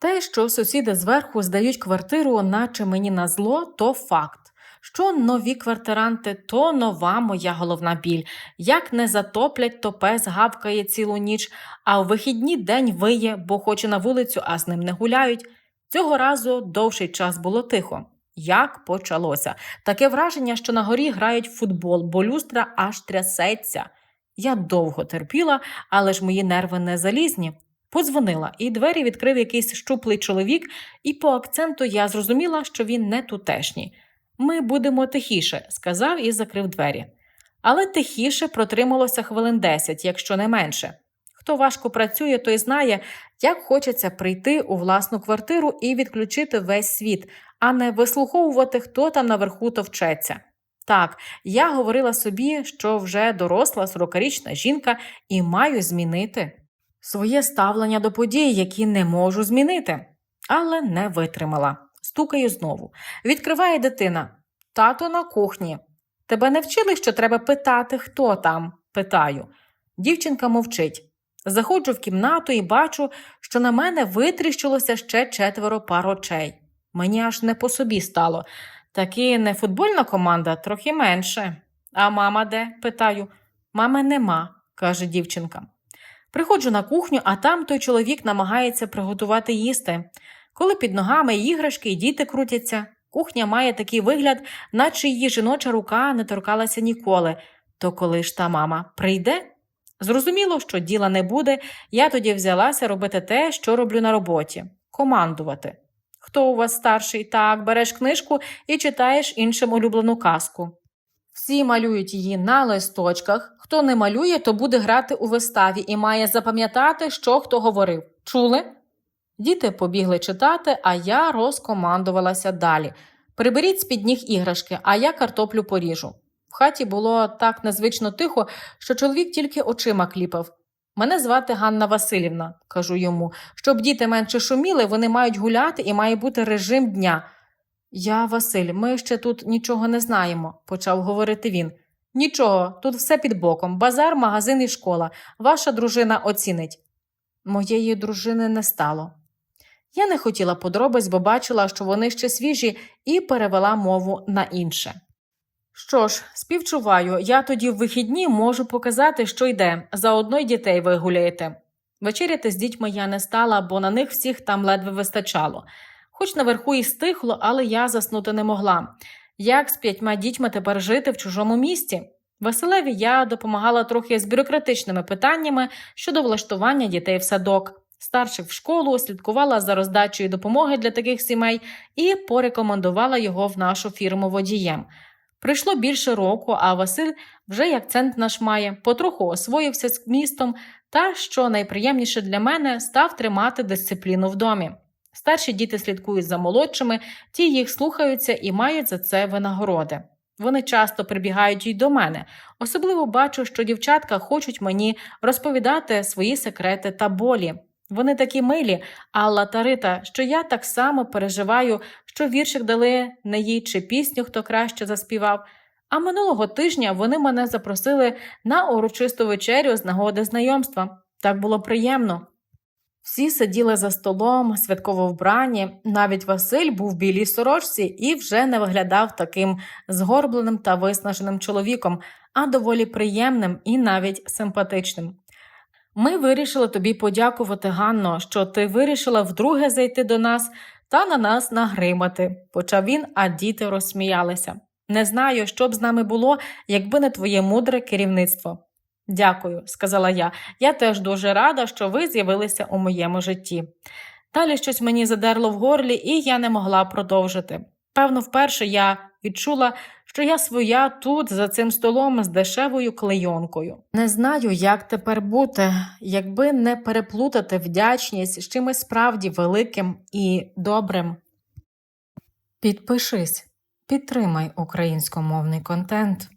Те, що сусіди зверху здають квартиру, наче мені на зло, то факт. Що нові квартиранти, то нова моя головна біль. Як не затоплять, то пес гавкає цілу ніч, а в вихідні день виє, бо хоче на вулицю, а з ним не гуляють. Цього разу довший час було тихо. Як почалося? Таке враження, що на горі грають в футбол, бо люстра аж трясеться. Я довго терпіла, але ж мої нерви не залізні. Подзвонила, і двері відкрив якийсь щуплий чоловік, і по акценту я зрозуміла, що він не тутешній. Ми будемо тихіше, сказав і закрив двері. Але тихіше протрималося хвилин десять, якщо не менше. Хто важко працює, той знає, як хочеться прийти у власну квартиру і відключити весь світ, а не вислуховувати, хто там наверху товчеться. Так, я говорила собі, що вже доросла 40-річна жінка і маю змінити своє ставлення до подій, які не можу змінити, але не витримала. Стукаю знову. Відкриває дитина. Тато на кухні. Тебе не вчили, що треба питати, хто там? питаю. Дівчинка мовчить. Заходжу в кімнату і бачу, що на мене витріщилося ще четверо пар очей. Мені аж не по собі стало. Таки не футбольна команда, трохи менше. А мама де? питаю. Мами нема, каже дівчинка. Приходжу на кухню, а там той чоловік намагається приготувати їсти. Коли під ногами іграшки і діти крутяться, кухня має такий вигляд, наче її жіноча рука не торкалася ніколи. То коли ж та мама прийде? Зрозуміло, що діла не буде, я тоді взялася робити те, що роблю на роботі командувати. Хто у вас старший? Так, береш книжку і читаєш іншим улюблену казку. Всі малюють її на листочках. Хто не малює, то буде грати у виставі і має запам'ятати, що хто говорив. Чули? Діти побігли читати, а я розкомандувалася далі. Приберіть з-під ніг іграшки, а я картоплю поріжу. В хаті було так незвично тихо, що чоловік тільки очима кліпав. Мене звати Ганна Васильівна, кажу йому. Щоб діти менше шуміли, вони мають гуляти і має бути режим дня. Я, Василь, ми ще тут нічого не знаємо, почав говорити він. Нічого, тут все під боком базар, магазин і школа. Ваша дружина оцінить. Моєї дружини не стало. Я не хотіла подробиць, бо бачила, що вони ще свіжі, і перевела мову на інше. Що ж, співчуваю, я тоді в вихідні можу показати, що йде, заодно й дітей вигуляєте. Вечеряти з дітьми я не стала, бо на них всіх там ледве вистачало. Хоч наверху і стихло, але я заснути не могла. Як з п'ятьма дітьми тепер жити в чужому місті? Василеві я допомагала трохи з бюрократичними питаннями щодо влаштування дітей в садок. Старших в школу слідкувала за роздачею допомоги для таких сімей і порекомендувала його в нашу фірму водієм. Прийшло більше року, а Василь вже як цент наш має, потроху освоївся з містом та, що найприємніше для мене, став тримати дисципліну в домі. Старші діти слідкують за молодшими, ті їх слухаються і мають за це винагороди. Вони часто прибігають й до мене. Особливо бачу, що дівчатка хочуть мені розповідати свої секрети та болі. Вони такі милі, Алла та Рита, що я так само переживаю, що віршик дали не їй чи пісню, хто краще заспівав. А минулого тижня вони мене запросили на урочисту вечерю з нагоди знайомства. Так було приємно. Всі сиділи за столом, святково вбрані, навіть Василь був в білій сорочці і вже не виглядав таким згорбленим та виснаженим чоловіком, а доволі приємним і навіть симпатичним. Ми вирішили тобі подякувати, Ганно, що ти вирішила вдруге зайти до нас та на нас нагримати, почав він, а діти розсміялися. Не знаю, що б з нами було, якби не твоє мудре керівництво. Дякую, сказала я. Я теж дуже рада, що ви з'явилися у моєму житті. Далі щось мені задерло в горлі, і я не могла продовжити. Певно, вперше я відчула, що я своя тут, за цим столом з дешевою клейонкою. Не знаю, як тепер бути, якби не переплутати вдячність з чимось справді великим і добрим. Підпишись, підтримай українськомовний контент.